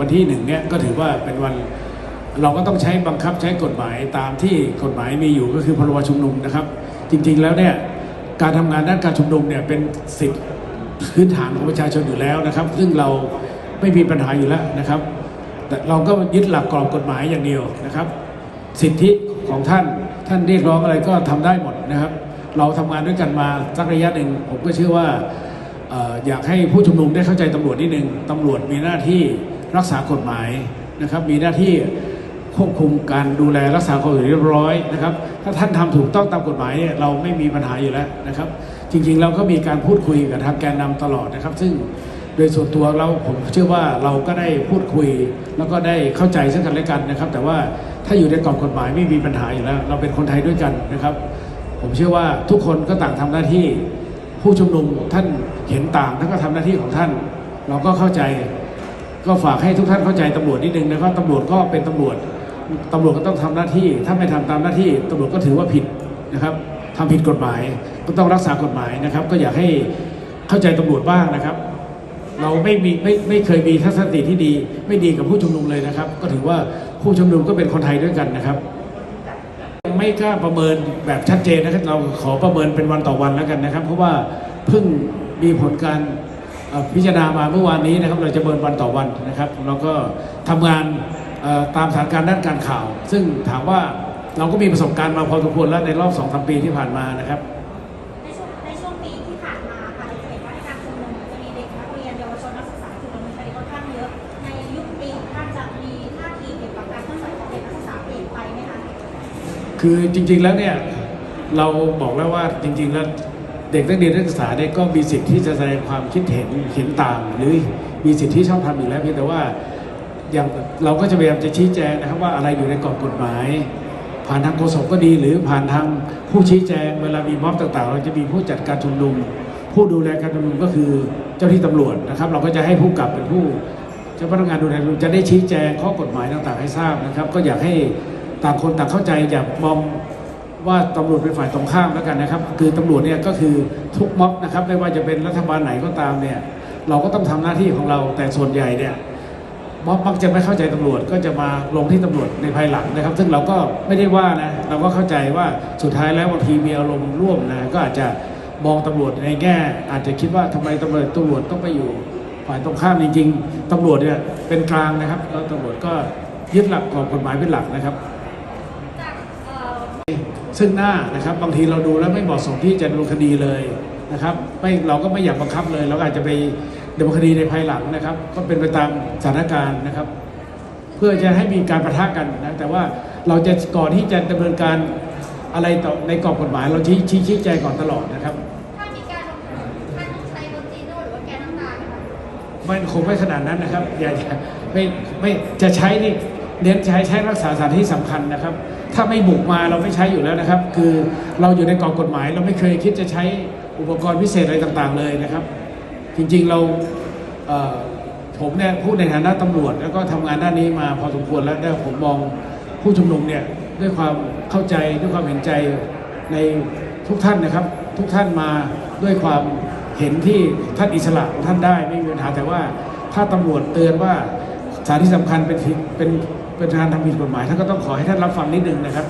วันที่หนึ่งเนี่ยก็ถือว่าเป็นวันเราก็ต้องใช้บังคับใช้กฎหมายตามที่กฎหมายมีอยู่ก็คือพรบชุมนุมนะครับ จริงๆแล้วเนี่ยการทำงานด้านการชุมนุมเนี่ยเป็นสิทธิพื้นฐานของประชาชนอยู่แล้วนะครับ ซึ่งเราไม่มีปัญหาอยู่แล้วนะครับ แต่เราก็ยึดหลักกรอบกฎหมายอย่างเดียวนะครับ สิทธิของท่านท่านเรียกร้องอะไรก็ทำได้หมดนะครับ เราทำงานด้วยกันมาสักระยะหนึ่งผมก็เชื่อว่าอออยากให้ผู้ชุมนุมได้เข้าใจตำรวจนิดนึงตำรวจมีหน้าที่ รักษากฎหมายนะครับ มีหน้าที่ควบคุมการดูแลรักษาความสงบเรียบร้อยนะครับ ถ้าท่านทำถูกต้องตามกฎหมายเนี่ยเราไม่มีปัญหาอยู่แล้วนะครับ จริงๆเราก็มีการพูดคุยกับทางแกนนำตลอดนะครับ ซึ่งโดยส่วนตัวเราผมเชื่อว่าเราก็ได้พูดคุย แล้วก็ได้เข้าใจซึ่งกันและกันนะครับ แต่ว่าถ้าอยู่ในกรอบกฎหมายไม่มีปัญหาอยู่แล้ว เราเป็นคนไทยด้วยกันนะครับ ผมเชื่อว่าทุกคนก็ต่างทำหน้าที่ผู้ชุมนุมท่านเห็นต่างท่านก็ทำหน้าที่ของท่าน เราก็เข้าใจ ก็ฝากให้ทุกท่านเข้าใจตำรวจนิดนึงนะครับตำรวจก็เป็นตำรวจตำรวจก็ต้องทำหน้าที่ ถ้าไม่ทำตามหน้าที่ตำรวจก็ถือว่าผิดนะครับทำผิดกฎหมาย ก็ต้องรักษากฎหมายนะครับ ก็อยากให้เข้าใจตำรวจบ้างนะครับ เราไม่มีไม่ไม่เคยมีทัศนคติที่ดี ไม่ดีกับผู้ชุมนุมเลยนะครับ ก็ถือว่าผู้ชุมนุมก็เป็นคนไทยด้วยกันนะครับ ไม่กล้าประเมินแบบชัดเจนนะครับ เราขอประเมินเป็นวันต่อวันแล้วกันนะครับ เพราะว่าเพิ่งมีผลการพิจารณามาเมื่อวานนี้นะครับ เราจะเบินวันต่อวันนะครับเราก็ทำงานเอ่อตาม สถานการณ์ด้านการข่าว ซึ่งถามว่าเราก็มีประสบการณ์มาพอสมควรแล้วในรอบสองสามปีที่ผ่านมานะครับในช่วงในช่วงปีที่ผ่านมาค่ะเราจะเห็นว่าในการชุมนุมจะมีเด็กนักเรียนเยาวชนนักศึกษาถูกดำเนินคดีค่อนข้างเยอะในยุคปีของท่านจะมีท่าทีเกี่ยวกับการเคลื่อนไหวของเด็กนักศึกษาเปลี่ยนไปไหมคะคือจริง ๆแล้วเนี่ยเราบอกแล้วว่าจริง ๆ แล้วเด็กนักเรียนนักศึกษาเนี่ยก็มีสิทธิ์ที่จะแสดงความคิดเห็นเห็นต่างหรือมีสิทธิที่ชอบทำอยู่แล้วเพียงแต่ว่า อย่างเราก็จะพยายามจะชี้แจงนะครับว่าอะไรอยู่ในกรอบกฎหมาย ผ่านทางโฆษกก็ดี หรือผ่านทางผู้ชี้แจง เวลามีม็อบต่างๆ เราจะมีผู้จัดการชุมนุม ผู้ดูแลการชุมนุมก็คือเจ้าที่ตำรวจนะครับ เราก็จะให้ผู้กำกับเป็นผู้เจ้าพนักงานดูแลจะได้ชี้แจงข้อกฎหมายต่างๆ ให้ทราบนะครับ ก็อยากให้ต่างคนต่างเข้าใจอย่ามองว่าตำรวจเป็นฝ่ายตรงข้ามแล้วกันนะครับ คือตำรวจเนี่ยก็คือทุกม็อบนะครับ ไม่ว่าจะเป็นรัฐบาลไหนก็ตามเนี่ยเราก็ต้องทำหน้าที่ของเราแต่ส่วนใหญ่เนี่ย ม็อบมักจะไม่เข้าใจตำรวจก็จะมาลงที่ตำรวจในภายหลังนะครับ ซึ่งเราก็ไม่ได้ว่านะเราก็เข้าใจว่าสุดท้ายแล้วบางทีมีอารมณ์ร่วมนะก็อาจจะมองตำรวจในแง่ อาจจะคิดว่าทำไมตำรวจตำรวจต้องไปอยู่ฝ่ายตรงข้ามจริงๆตำรวจเนี่ยเป็นกลางนะครับแล้วตำรวจก็ยึดหลักของกฎหมายเป็นหลักนะครับ ซึ่งหน้านะครับบางทีเราดูแล้วไม่เหมาะสมที่จะดำเนินคดีเลยนะครับไม่เราก็ไม่อยากบังคับเลยเราอาจจะไป ดำเนินคดีในภายหลังนะครับ ก็เป็นไปตามสถานการณ์นะครับ เพื่อจะให้มีการประทะกันนะแต่ว่าเราจะก่อนที่จะดำเนินการอะไรต่อในกรอบกฎหมาย เราชี้ชี้ชี้แจงก่อนตลอดนะครับถ้ามีการลงทุนท่านต้องใช้รถจีโน่หรือว่าแก๊สน้ำตาไหมคะไม่คงไม่ขนาดนั้นนะครับอย่าอย่าไม่ไม่จะใช้นี่เน้นใช้ใช้รักษาสถานที่สำคัญนะครับ ถ้าไม่บุกมาเราไม่ใช้อยู่แล้วนะครับ คือเราอยู่ในกรอบกฎหมาย เราไม่เคยคิดจะใช้อุปกรณ์พิเศษอะไรต่างๆเลยนะครับ จริงๆเราเผมเนี่ยพูดในฐานะตำรวจ แล้วก็ทำงานด้านนี้มาพอสมควรแล้วแล้วผมมองผู้ชุมนุมเนี่ยด้วยความเข้าใจด้วยความเห็นใจในทุกท่านนะครับ ทุกท่านมาด้วยความเห็นที่ท่านอิสระท่านได้ไม่มีปัญหาแต่ว่าถ้าตำรวจเตือนว่าสานที่สำคัญเป็นเป็นเป็นการทำผิดกฎหมายท่านก็ต้องขอให้ท่านรับฟังนิดนึงนะครับ